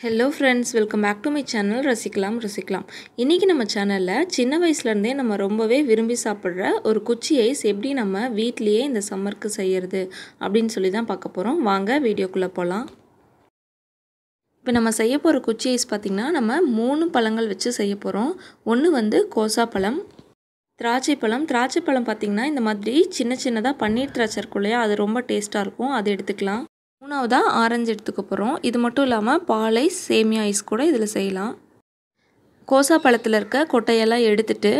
Hello friends welcome back to my channel ரசிக்கலாம் ரசிக்கலாம். இன்றைக்கி நம்ம சேனலில் சின்ன வயசுலேருந்தே நம்ம ரொம்பவே விரும்பி சாப்பிட்ற ஒரு குச்சி ஐஸ் எப்படி நம்ம வீட்லேயே இந்த சம்மருக்கு செய்கிறது அப்படின்னு சொல்லி தான் பார்க்க போகிறோம் வாங்க வீடியோக்குள்ளே போகலாம் இப்போ நம்ம செய்ய போகிற குச்சி ஐஸ் பார்த்திங்கன்னா நம்ம மூணு பழங்கள் வச்சு செய்ய போகிறோம் ஒன்று வந்து கோசா பழம் திராட்சை பழம். திராட்சை பழம் பார்த்திங்கன்னா இந்த மாதிரி சின்ன சின்னதாக பன்னீர் திராட்சை இருக்கும் இல்லையா? அது ரொம்ப டேஸ்ட்டாக இருக்கும். அதை எடுத்துக்கலாம். மூணாவதாக ஆரஞ்சு எடுத்துக்க போகிறோம் இது மட்டும் இல்லாமல் பால் ஐஸ் சேமியா ஐஸ் கூட இதில் செய்யலாம். கோசா பழத்தில் இருக்க கொட்டையெல்லாம் எடுத்துட்டு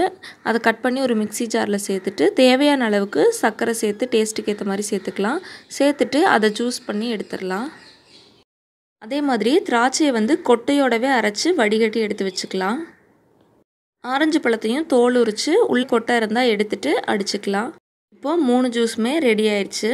அதை கட் பண்ணி ஒரு மிக்சி ஜாரில் சேர்த்துட்டு தேவையான அளவுக்கு சர்க்கரை சேர்த்து டேஸ்ட்டுக்கு ஏற்ற மாதிரி சேர்த்துக்கலாம். சேர்த்துட்டு அதை ஜூஸ் பண்ணி எடுத்துடலாம். அதே மாதிரி திராட்சையை வந்து கொட்டையோடவே அரைச்சி வடிகட்டி எடுத்து வச்சுக்கலாம். ஆரஞ்சு பழத்தையும் தோல் உரித்து உள் கொட்டை இருந்தால் எடுத்துகிட்டு அடிச்சுக்கலாம். இப்போது மூணு ஜூஸுமே ரெடி ஆயிடுச்சு.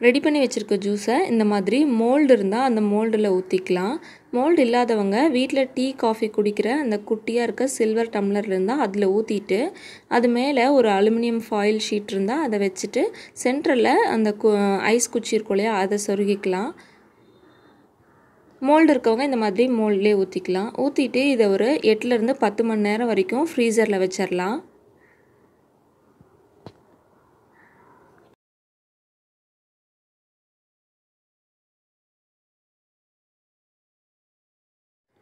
ரெடி பண்ணி வச்சுருக்க ஜூஸை இந்த மாதிரி மோல்டு இருந்தால் அந்த மோல்டில் ஊற்றிக்கலாம் மோல்டு இல்லாதவங்க வீட்டில் டீ காஃபி குடிக்கிற அந்த குட்டியாக இருக்க சில்வர் டம்ளர் இருந்தால் அதில் ஊற்றிட்டு அது மேலே ஒரு அலுமினியம் ஃபாயில் ஷீட் இருந்தால் அதை வச்சுட்டு சென்டரில் அந்த கு ஐஸ் குச்சி இருக்கும் இல்லையா அதை சொருகிக்கலாம். மோல்டு இருக்கவங்க இந்த மாதிரி மோல்ட்லேயே ஊற்றிக்கலாம் ஊற்றிட்டு இதை ஒரு எட்டுலேருந்து பத்து மணி நேரம் வரைக்கும் ஃப்ரீசரில் வச்சிடலாம்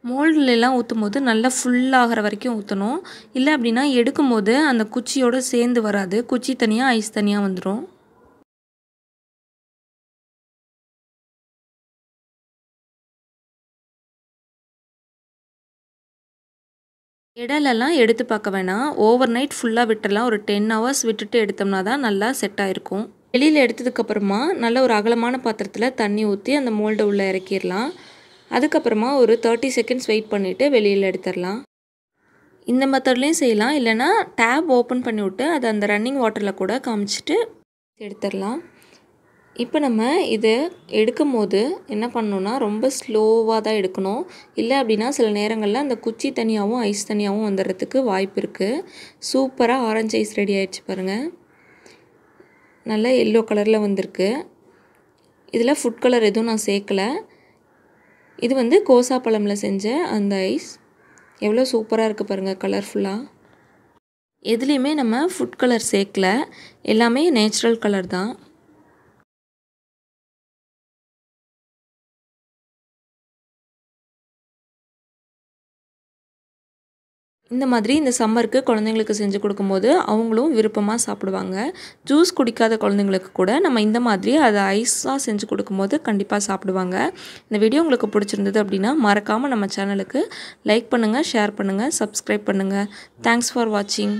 மோல்டுலலாம் ஊற்றும் போது நல்லா ஃபுல்லாகிற வரைக்கும் ஊற்றணும் இல்லை அப்படின்னா எடுக்கும்போது அந்த குச்சியோடு சேர்ந்து வராது. குச்சி தனியாக ஐஸ் தனியாக வந்துடும் இடலெல்லாம் எடுத்து பார்க்க வேணாம். ஓவர் நைட் ஃபுல்லாக விட்டுடலாம் ஒரு டென் ஹவர்ஸ் விட்டுட்டு எடுத்தோம்னா தான் நல்லா செட் ஆகிருக்கும் வெளியில் எடுத்ததுக்கப்புறமா நல்ல ஒரு அகலமான பாத்திரத்தில் தண்ணி ஊற்றி அந்த மோல்டை உள்ளே இறக்கிடலாம். அதுக்கப்புறமா ஒரு தேர்ட்டி செகண்ட்ஸ் வெயிட் பண்ணிவிட்டு வெளியில் எடுத்துடலாம். இந்த மெத்தட்லேயும் செய்யலாம். இல்லைனா டேப் ஓப்பன் பண்ணி விட்டு அதை அந்த ரன்னிங் வாட்டரில் கூட காமிச்சிட்டு எடுத்துடலாம். இப்போ நம்ம இதை எடுக்கும் போது என்ன பண்ணணுன்னா ரொம்ப ஸ்லோவாக தான் எடுக்கணும். இல்லை அப்படின்னா சில நேரங்களில் அந்த குச்சி தனியாகவும் ஐஸ் தனியாகவும் வந்துடுறதுக்கு வாய்ப்பு இருக்குது சூப்பராக ஆரஞ்சு ஐஸ் ரெடி ஆகிடுச்சு பாருங்கள் நல்லா எல்லோ கலரில் வந்திருக்கு. இதில் ஃபுட் கலர் எதுவும் நான் சேர்க்கலை. இது வந்து கோசா பழமில் செஞ்ச அந்த ஐஸ். எவ்வளோ சூப்பராக இருக்குது பாருங்கள் கலர்ஃபுல்லாக எதுலேயுமே நம்ம ஃபுட் கலர் சேர்க்கல. எல்லாமே நேச்சுரல் கலர் தான். இந்த மாதிரி இந்த சம்மருக்கு குழந்தைங்களுக்கு செஞ்சு கொடுக்கும்போது அவங்களும் விருப்பமாக சாப்பிடுவாங்க. ஜூஸ் குடிக்காத குழந்தைங்களுக்கு கூட நம்ம இந்த மாதிரி அதை ஐஸாக செஞ்சு கொடுக்கும்போது கண்டிப்பாக சாப்பிடுவாங்க. இந்த வீடியோ உங்களுக்கு பிடிச்சிருந்தது அப்படின்னா மறக்காமல் நம்ம சேனலுக்கு லைக் பண்ணுங்கள் ஷேர் பண்ணுங்கள் சப்ஸ்கிரைப் பண்ணுங்கள் தேங்க்ஸ் ஃபார் வாட்சிங்